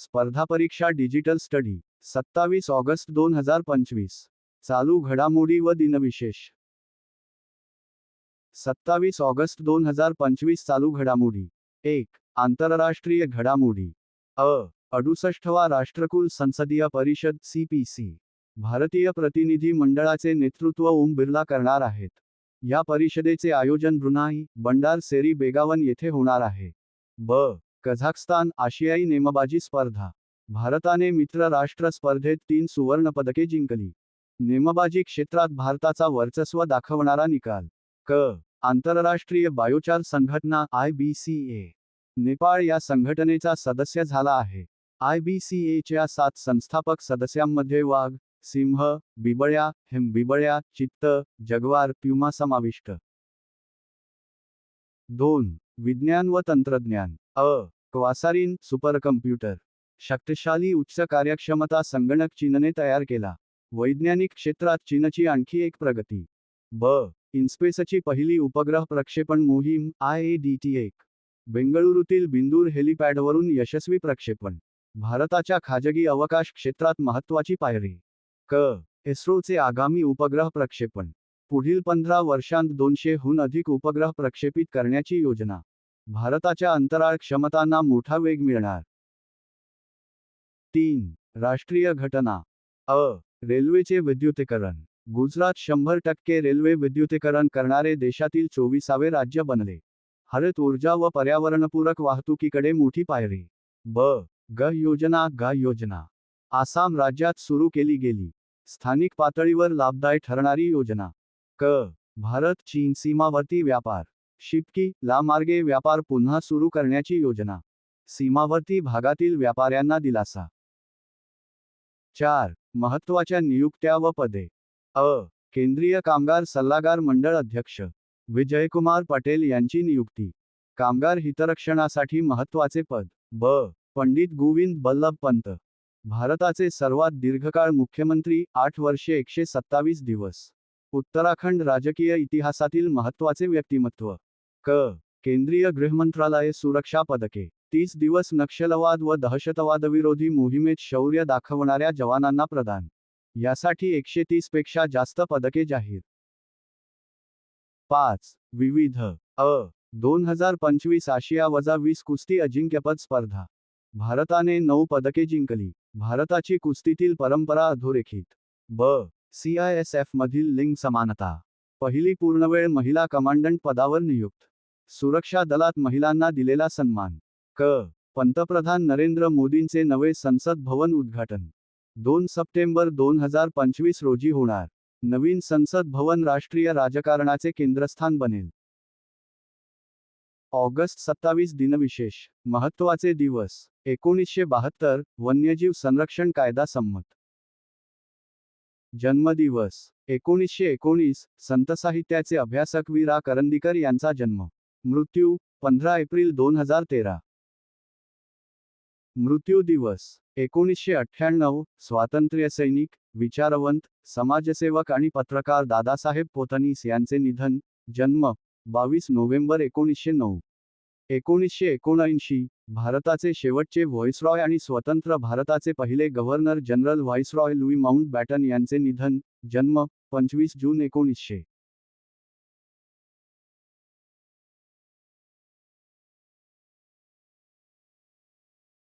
स्पर्धा परीक्षा digital study सत्तावीस ऑगस्ट दोन हजार पंचवीस. चालू घडामोडी व दिनविशेष. सत्तावीस ऑगस्ट दोन हजार पंचवीस चालू घडामोडी. एक आंतरराष्ट्रीय घडामोडी. अ अडुसष्टवा राष्ट्रकुल संसदीय परिषद सीपीसी भारतीय प्रतिनिधी मंडळाचे नेतृत्व ओम बिर्ला करणार आहेत. या परिषदेचे आयोजन ब्रुनाई बंडार सेरी बेगावन येथे होणार आहे. ब कझाकस्तान आशियाई नेमबाजी स्पर्धा. भारताने मित्र राष्ट्र स्पर्धेत तीन सुवर्णपदके जिंकली. नेमबाजी क्षेत्रात भारताचा वर्चस्व दाखवणारा निकाल. क. आंतरराष्ट्रीय बायोचार संघटना I B C A. Nepal या संघटनेचा सदस्य झाला आहे. आय बी सी एच्या सात संस्थापक सदस्यांमध्ये वाघ सिंह बिबळ्या हिम बिबळ्या चित्त जगवार प्युमा समाविष्ट. दोन. विज्ञान व तंत्रज्ञान. अ क्वासारिन सुपरकम्प्युटर. शक्तिशाली उच्च कार्यक्षमता संगणक चीनने तयार केला. वैज्ञानिक क्षेत्रात चीनची आणखी एक प्रगती. ब इन्स्पेसची पहिली उपग्रह प्रक्षेपण मोहीम आय ए डी टी एक. बेंगळुरूतील बिंदूर हेलिपॅडवरून यशस्वी प्रक्षेपण. भारताच्या खाजगी अवकाश क्षेत्रात महत्त्वाची पायरी. क इस्रोचे आगामी उपग्रह प्रक्षेपण. पुढील पंधरा वर्षांत दोनशेहून अधिक उपग्रह प्रक्षेपित करण्याची योजना. भारताच्या अंतराळ क्षमतांना मोठा वेग मिळणार. तीन. राष्ट्रीय घटना. अ. रेल्वेचे विद्युतीकरण. गुजरात शंभर टक्के रेल्वे विद्युतीकरण करणारे देशातील चोवीसावे राज्य बनले. हरित ऊर्जा व पर्यावरणपूरक वाहतुकीकडे मोठी पायरी. ब. ग योजना ग योजना. आसाम राज्यात सुरू केली गेली. स्थानिक पातळीवर लाभदायी ठरणारी योजना. क. भारत चीन सीमावर्ती व्यापार. शिपकी ला मार्गे व्यापार पुन्हा सुरू करण्याची योजना. सीमावर्ती भागातील व्यापाऱ्यांना दिलासा. चार. महत्त्वाच्या नियुक्त्या व पदे. अ. केंद्रीय कामगार सल्लागार मंडळ अध्यक्ष. विजयकुमार पटेल यांची नियुक्ती. कामगार हितरक्षणासाठी महत्त्वाचे पद. ब. पंडित गोविंद बल्लभ पंत. भारताचे सर्वात दीर्घकाळ मुख्यमंत्री आठ वर्षे एकशे सत्तावीस दिवस. उत्तराखंड राजकीय इतिहासातील महत्त्वाचे व्यक्तिमत्व. क. केंद्रीय गृहमंत्रालय सुरक्षा पदके. तीस दिवस नक्षलवाद व दहशतवादविरोधी मोहिमेत शौर्य दाखवणाऱ्या जवानांना प्रदान. यासाठी एकशे तीसपेक्षा जास्त पदके जाहीर. पाच. विविध. अ. दोन हजार पंचवीस आशिया वजा वीस कुस्ती अजिंक्यपद स्पर्धा. भारताने नऊ पदके जिंकली. भारताची कुस्तीतील परंपरा अधोरेखित. ब. सी. आय. एस. मधील लिंग समानता. पहिली पूर्णवेळ महिला कमांडंट पदावर नियुक्त. सुरक्षा दलात महिलांना दिलेला सन्मान. क. पंतप्रधान नरेंद्र मोदींचे नवे संसद भवन उद्घाटन. दोन सप्टेंबर दोन हजार पंचवीस रोजी होणार. नवीन संसद भवन राष्ट्रीय राजकारणाचे केंद्रस्थान बनेल. ऑगस्ट सत्तावीस दिनविशेष. महत्त्वाचे दिवस. एकोणीसशे बहात्तर. वन्यजीव संरक्षण कायदा संमत. जन्मदिवस. एकोणीसशे एकोणीस. संतसाहित्याचे अभ्यासक वी. रा. करंदीकर यांचा जन्म. मृत्यू पंधरा एप्रिल दोन हजार तेरा. मृत्यू दिवस एकोणीसशे अठ्ठ्याण्णव स्वातंत्र्य सैनिक विचारवंत समाजसेवक आणि पत्रकार दादासाहेब पोतनीस यांचे निधन जन्म बावीस नोव्हेंबर एकोणीसशे नऊ. एकोणीसशे एकोणऐंशी भारताचे शेवटचे व्हॉइसरॉय आणि स्वतंत्र भारताचे पहिले governor general viceroy Louis Mountbatten यांचे निधन जन्म पंचवीस जून एकोणीसशे.